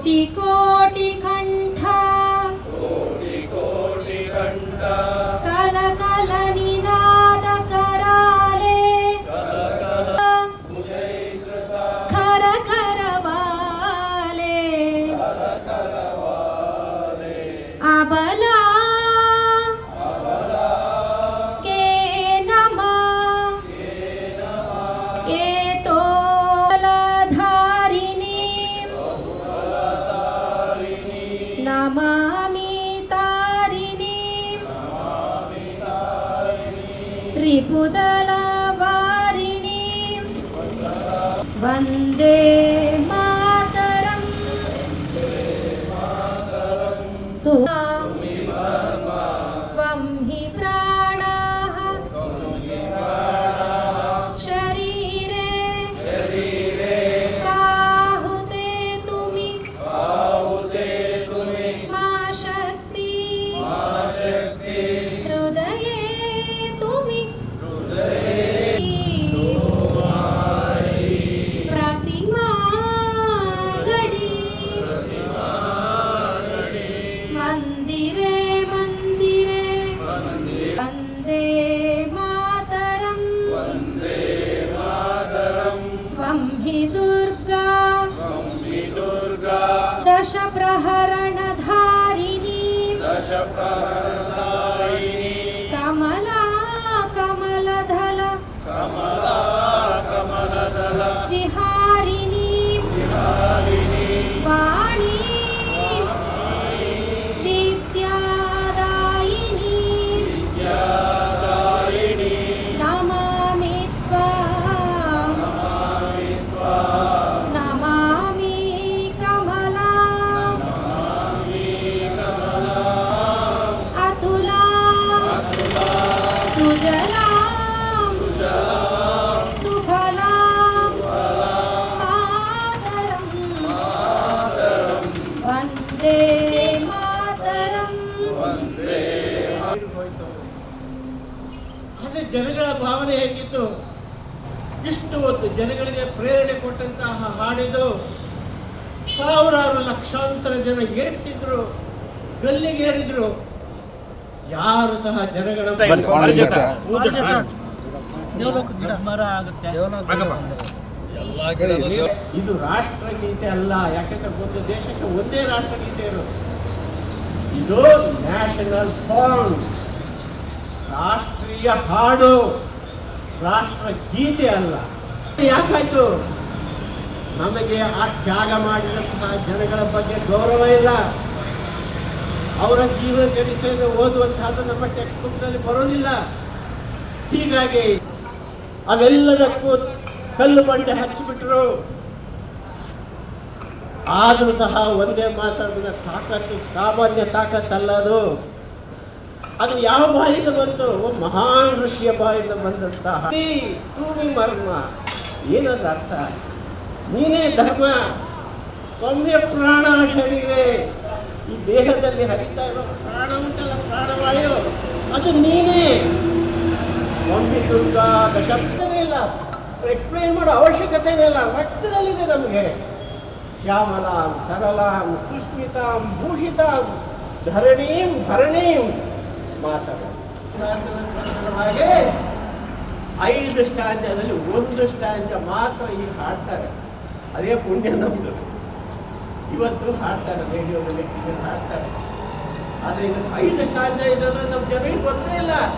कोटि कोटि कंठ कोटि कोटि कंठ कल कल निनाद कराले खर खर बाले अबला नमामि तारिणीं। रिपुदलवारिणीं वन्दे मातरम्। तु वन्दे मातरं वन्दे मातरं त्वं हि दुर्गा। त्वं हि दुर्गा दश प्रहरणधारिणी दश प्रही कमला कमलधल। विहारिणी। कमलदल विहारिणी ವಂದೇ ಮಾತರಂ ಹೋಯ್ತು ಆದರೆ ಜನಗಳ ಭಾವನೆ ಹೇಗಿತ್ತು? ಇಷ್ಟು ಹೊತ್ತು ಜನಗಳಿಗೆ ಪ್ರೇರಣೆ ಕೊಟ್ಟಂತಹ ಹಾಡಿದು ಸಾವಿರಾರು ಲಕ್ಷಾಂತರ ಜನ ಏರ್ತಿದ್ರು ಗಲ್ಲಿಗೇರಿದ್ರು. ಯಾರು ಸಹ ಜನಗಳ ಮರ ಆಗುತ್ತೆ. ಇದು ರಾಷ್ಟ್ರಗೀತೆ ಅಲ್ಲ. ಯಾಕಂದ್ರೆ ಒಂದು ದೇಶಕ್ಕೆ ಒಂದೇ ರಾಷ್ಟ್ರಗೀತೆ ಇರೋದು. ಇದು ನ್ಯಾಷನಲ್ ಸಾಂಗ್ ರಾಷ್ಟ್ರೀಯ ಹಾಡು. ರಾಷ್ಟ್ರಗೀತೆ ಅಲ್ಲ. ಯಾಕಾಯ್ತು? ನಮಗೆ ಆ ತ್ಯಾಗ ಮಾಡಿದಂತಹ ಜನಗಳ ಬಗ್ಗೆ ಗೌರವ ಇಲ್ಲ. ಅವರ ಜೀವನ ಚರಿತ್ರೆಯನ್ನು ಓದುವಂತಹದ್ದು ನಮ್ಮ ಟೆಕ್ಸ್ಟ್ ಬುಕ್ನಲ್ಲಿ ಬರೋದಿಲ್ಲ. ಹೀಗಾಗಿ ಅವೆಲ್ಲದಕ್ಕೂ ಕಲ್ಲು ಬಂಡೆ ಹಚ್ಚಿಬಿಟ್ರು. ಆದರೂ ಸಹ ಒಂದೇ ಮಾತಾಡಿದ ತಾಕತ್ತು, ಸಾಮಾನ್ಯ ತಾಕತ್ತಲ್ಲ ಅದು. ಅದು ಯಾವ ಬಾಯಿಂದ ಬಂತು? ಮಹಾನ್ ಋಷಿಯ ಬಾಯಿಂದ ಬಂದಂತಹ. ತೂಮಿ ಮರ್ಮ. ಏನಂದ ಅರ್ಥ? ನೀನೇ ಧರ್ಮ. ತೊಂದರೆ ಪ್ರಾಣ ಶರೀರೆ. ಈ ದೇಹದಲ್ಲಿ ಹರಿತಾ ಇರೋ ಪ್ರಾಣ ಉಂಟಲ್ಲ, ಪ್ರಾಣವಾಯು. ಅದು ನೀನೇ. ಮಮ್ಮಿ ದುರ್ಗಾ ದಶಬ್ದನೇ ಇಲ್ಲ. ಎಕ್ಸ್ಪ್ಲೈನ್ ಮಾಡೋ ಅವಶ್ಯಕತೆನೇ ಇಲ್ಲ. ರಕ್ತದಲ್ಲಿದೆ ನಮಗೆ. ಶ್ಯಾಮಲಾಂ, ಸರಳಾಂ, ಸುಸ್ಮಿತಾಂ, ಭೂಷಿತಾಂ, ಧರಣೀಂ, ಭರಣೀಂ ಮಾತಾಡ ಹಾಗೆ ಐದು ಸ್ಟ್ಯಾಂಜದಲ್ಲಿ ಒಂದು ಸ್ಟ್ಯಾಂಜ ಮಾತ್ರ ಈಗ ಹಾಡ್ತಾರೆ. ಅದೇ ಪುಣ್ಯ ನಮ್ದು. ಇವತ್ತು ಹಾಡ್ತಾರೆ ರೇಡಿಯೋದಲ್ಲಿ ಹಾಡ್ತಾರೆ. ಆದರೆ ಇದು ಐದು ಸ್ಟ್ಯಾಂಜ ಇರೋದು ನಮ್ಮ ಜನರಿಗೆ ಗೊತ್ತೇ ಇಲ್ಲ.